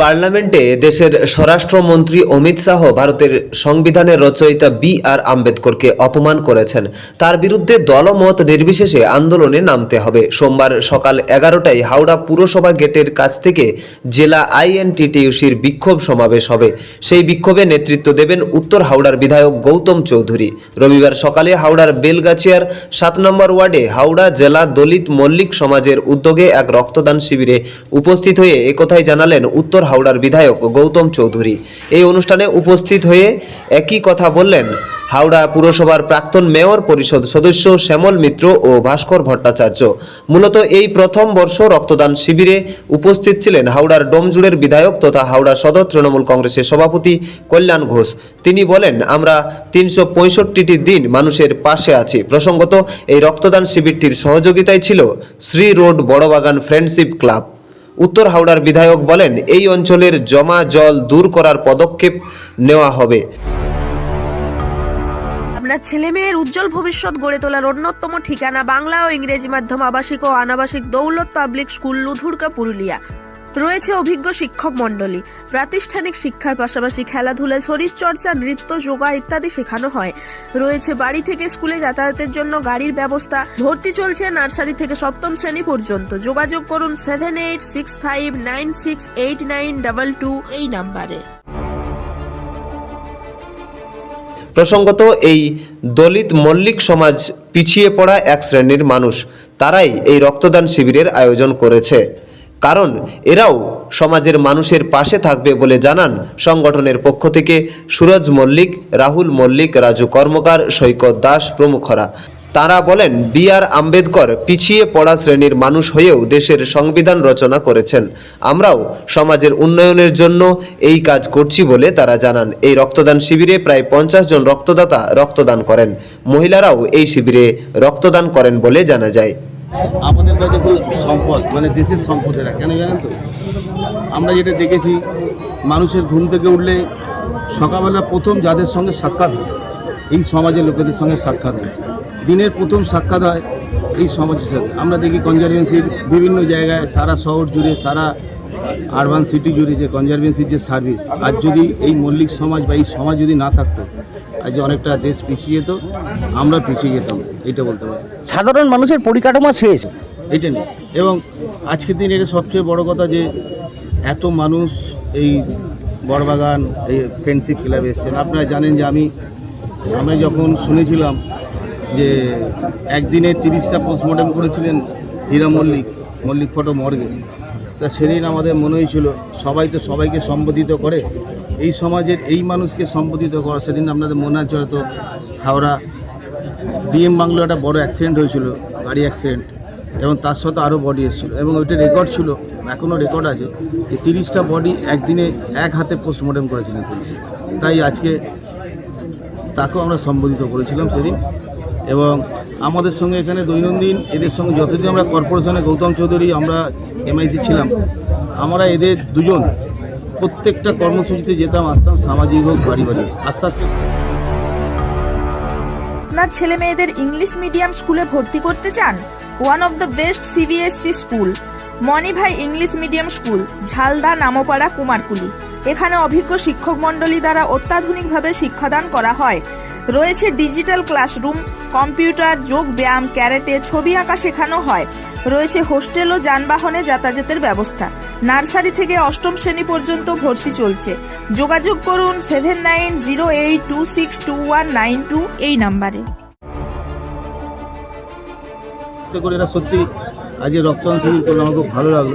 পার্লামেন্টে দেশের স্বরাষ্ট্রমন্ত্রী অমিত শাহ ভারতের সংবিধানের রচয়িতা বি আর আম্বেদকরকে অপমান করেছেন। তার বিরুদ্ধে দলমত নির্বিশেষে আন্দোলনে নামতে হবে। সোমবার সকাল এগারোটায় হাওড়া পুরসভা গেটের কাছ থেকে জেলা আইএনটিটিইউসির বিক্ষোভ সমাবেশ হবে। সেই বিক্ষোভে নেতৃত্ব দেবেন উত্তর হাওড়ার বিধায়ক গৌতম চৌধুরী। রবিবার সকালে হাওড়ার বেলগাছিয়ার সাত নম্বর ওয়ার্ডে হাওড়া জেলা দলিত মল্লিক সমাজের উদ্যোগে এক রক্তদান শিবিরে উপস্থিত হয়ে একথাই জানালেন উত্তর হাওড়ার বিধায়ক গৌতম চৌধুরী। এই অনুষ্ঠানে উপস্থিত হয়ে একই কথা বললেন হাওড়া পুরসভার প্রাক্তন মেয়র পরিষদ সদস্য শ্যামল মিত্র ও ভাস্কর ভট্টাচার্য। মূলত এই প্রথম বর্ষ রক্তদান শিবিরে উপস্থিত ছিলেন হাওড়ার ডোমজুড়ের বিধায়ক তথা হাওড়া সদর তৃণমূল কংগ্রেসের সভাপতি কল্যাণ ঘোষ। তিনি বলেন, আমরা তিনশো পঁয়ষট্টিটি দিন মানুষের পাশে আছি। প্রসঙ্গত, এই রক্তদান শিবিরটির সহযোগিতায় ছিল Shri road Barabagan friendship club. উত্তর হাওড়ার বিধায়ক বলেন, এই অঞ্চলের জমা জল দূর করার পদক্ষেপ নেওয়া হবে। আপনার ছেলে মেয়ের উজ্জ্বল ভবিষ্যৎ গড়ে তোলার অন্যতম ঠিকানা বাংলা ও ইংরেজি মাধ্যম আবাসিক ও আনাবাসিক দৌলত পাবলিক স্কুল, লুধুরকা, পুরুলিয়া। রয়েছে অভিজ্ঞ শিক্ষক মণ্ডলী। প্রাতিষ্ঠানিক শিক্ষার পাশাপাশি খেলাধুলায় শরীরচর্চা, নৃত্য, যোগা ইত্যাদি শেখানো হয়। রয়েছে বাড়ি থেকে স্কুলে যাতায়াতের জন্য গাড়ির ব্যবস্থা। ভর্তি চলছে নার্সারি থেকে সপ্তম শ্রেণি পর্যন্ত। যোগাযোগ করুন seven eight six five nine six eight nine double two এই নাম্বারে। প্রসঙ্গত, এই দলিত মল্লিক সমাজ পিছিয়ে পড়া এক শ্রেণির মানুষ, তারাই এই রক্তদান শিবিরের আয়োজন করেছে। কারণ এরাও সমাজের মানুষের পাশে থাকবে বলে জানান সংগঠনের পক্ষ থেকে সুরজ মল্লিক, রাহুল মল্লিক, রাজু কর্মকার, সৈকত দাস প্রমুখরা। তারা বলেন, বি আর আম্বেদকর পিছিয়ে পড়া শ্রেণির মানুষ হয়েও দেশের সংবিধান রচনা করেছেন। আমরাও সমাজের উন্নয়নের জন্য এই কাজ করছি বলে তারা জানান। এই রক্তদান শিবিরে প্রায় পঞ্চাশ জন রক্তদাতা রক্তদান করেন। মহিলারাও এই শিবিরে রক্তদান করেন বলে জানা যায়। আমাদের কাছে খুব সম্পদ মানে দেশের সম্পদ এরা কেন জানেন তো? আমরা যেটা দেখেছি, মানুষের ঘুম থেকে উঠলে সকালবেলা প্রথম যাদের সঙ্গে সাক্ষাৎ হয়, এই সমাজের লোকেদের সঙ্গে সাক্ষাৎ হয়। দিনের প্রথম সাক্ষাৎ হয় এই সমাজের সাথে। আমরা দেখি কনজারভেন্সির বিভিন্ন জায়গায়, সারা শহর জুড়ে, সারা আরবান সিটি জুড়ে যে কনজারভেন্সির যে সার্ভিস আজ যদি এই মল্লিক সমাজ বা এই সমাজ যদি না থাকতো, আজ অনেকটা দেশ পিছিয়ে যেত, আমরা পিছিয়ে যেতাম। এটা বলতে পারি। সাধারণ মানুষের পরিকাঠামো শেষ। এটা নেই এবং আজকের দিন এটা সবচেয়ে বড় কথা যে এত মানুষ এই বড়বাগান এই ফ্রেন্ডশিপ ক্লাবে এসছেন। আপনারা জানেন যে আমি আমি যখন শুনেছিলাম যে একদিনে তিরিশটা পোস্টমর্টম করেছিলেন হীরা মল্লিক মল্লিক ফটো মর্গে তা সেদিন আমাদের মনে হয়েছিল সবাই তো সবাইকে সম্বোধিত করে। এই সমাজের এই মানুষকে সম্বোধিত করা সেদিন আপনাদের মনে আছে হয়তো হাওড়া ডিএম বাংলো একটা বড় অ্যাক্সিডেন্ট হয়েছিল, গাড়ি অ্যাক্সিডেন্ট এবং তার সাথে আরও বডি এসেছিল, এবং ওইটা রেকর্ড ছিল এখনও রেকর্ড আছে যে তিরিশটা বডি একদিনে এক হাতে পোস্টমর্টম করেছিলেন তিনি। তাই আজকে তাকেও আমরা সম্বোধিত করেছিলাম সেদিন, এবং আমাদের সঙ্গে এখানে দৈনন্দিন এদের সঙ্গে যতদিন আমরা কর্পোরেশনে গৌতম চৌধুরী, আমরা এমআইসি ছিলাম, আমরা এদের দুজন প্রত্যেকটা কর্মসূচিতে যেতাম, আসতাম, সামাজিক হোক, বাড়ি বাড়ি আস্তে আস্তে আপনার ছেলে মেয়েদের ইংলিশ মিডিয়াম স্কুলে ভর্তি করতে চান? One of the best CBSC school Manibhai English medium school, Jhalda Nampara Kumarkuli. এখানে অভিজ্ঞ শিক্ষক মণ্ডলী দ্বারা অত্যাধুনিকভাবে শিক্ষাদান করা হয়। রয়েছে ডিজিটাল ক্লাসরুম, কম্পিউটার যোগ ব্যায়াম ক্যারেটে, ছবি আঁকা শেখানো হয়। রয়েছে হোস্টেল ও যানবাহনে যাতায়াতের ব্যবস্থা। নার্সারি থেকে অষ্টম শ্রেণি পর্যন্ত ভর্তি চলছে। যোগাযোগ করুন seven nine zero eight two six two one nine two এই নাম্বারে। সত্যি আজ রক্তদান শিবির করলে আমার খুব ভালো লাগল।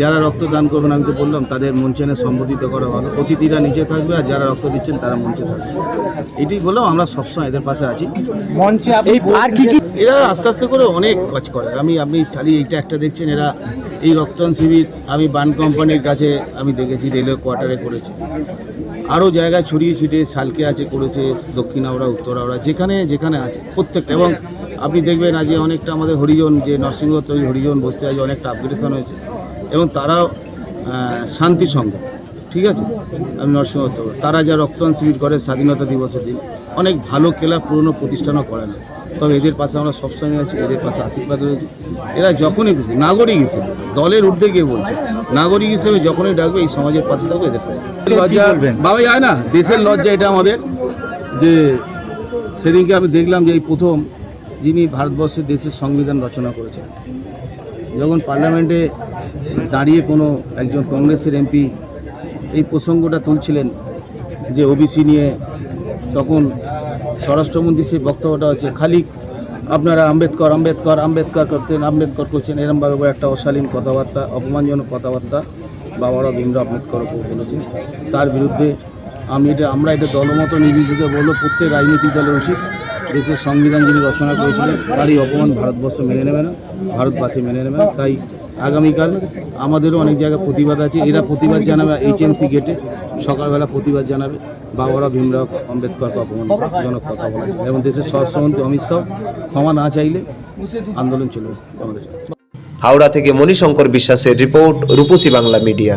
যারা রক্তদান করবেন আমি তো বললাম তাদের মঞ্চেনে সম্বোধিত করা ভালো। অতিথিরা নিচে থাকবে আর যারা রক্ত দিচ্ছেন তারা মঞ্চে থাকবে। এটাই বললাম আমরা সবসময় এদের পাশে আছি। মঞ্চে আর কি কি? এরা আস্তে আস্তে করে অনেক কাজ করে। আমি আপনি খালি এইটা একটা দেখছেন এরা এই রক্তদান শিবির আমি বান কোম্পানির কাছে আমি দেখেছি রেলওয়ে কোয়ার্টারে করেছি। আরও জায়গায় ছড়িয়ে ছিটিয়ে সালকে আছে করেছে দক্ষিণ হাওড়া উত্তর হাওড়া যেখানে যেখানে আছে প্রত্যেকটা। এবং আপনি দেখবেন আজকে অনেকটা আমাদের হরিজন যে নরসিংহ তৈরি হরিজন বসতে আছে অনেকটা আপগ্রেডেশন হয়েছে। এবং তারাও আহ, শান্তি সংঘ ঠিক আছে? আমি নরসিংহ তারা যা রক্তদান শিবির করে স্বাধীনতা দিবসের দিন অনেক ভালো ক্লাব পুরনো প্রতিষ্ঠানও করে না। তবে এদের পাশে আমরা সবসময় আছি এদের পাশে আশীর্বাদ রয়েছে। এরা যখনই খুশি নাগরিক হিসেবে দলের ঊর্ধ্বে গিয়ে বলছে নাগরিক হিসেবে যখনই ডাকবে এই সমাজের পাশে থাকবে এদের পাশে লজ্জা? বাবা যায় না দেশের লজ্জা এটা আমাদের যে সেদিনকে আমি দেখলাম যে এই প্রথম যিনি ভারতবর্ষের দেশের সংবিধান রচনা করেছেন। যখন পার্লামেন্টে দাঁড়িয়ে কোনো একজন কংগ্রেসের এমপি এই প্রসঙ্গটা তুলছিলেন যে ওবিসি নিয়ে তখন স্বরাষ্ট্রমন্ত্রী সেই বক্তব্যটা হচ্ছে খালি আপনারা আম্বেদকর আম্বেদকর আম্বেদকর করতেন, আম্বেদকর করছেন। এরমভাবে একটা অশালীন কথাবার্তা, অপমানজনক কথাবার্তা বাবারা ভীমরা আম্বেদকর বলেছেন। তার বিরুদ্ধে আমি এটা, আমরা এটা দলমত নির্বিশেষে বলব, প্রত্যেক রাজনৈতিক দলের উচিত দেশের সংবিধান যিনি রচনা করেছিলেন, তারই অপমান ভারতবর্ষ মেনে নেবে না, ভারতবাসী মেনে নেবে না। তাই আগামীকাল আমাদেরও অনেক জায়গায় প্রতিবাদ আছে। এরা প্রতিবাদ জানাবে এইচএমসি গেটে সকালবেলা প্রতিবাদ জানাবে। বাবারা, ভীমরাও, আম্বেদকর অপমানজনক কথা বলে। এবং দেশের স্বরাষ্ট্রমন্ত্রী অমিত শাহ ক্ষমা না চাইলে আন্দোলন চলবে আমাদের। হাওড়া থেকে মণিশঙ্কর বিশ্বাসের রিপোর্ট, রূপসী বাংলা মিডিয়া।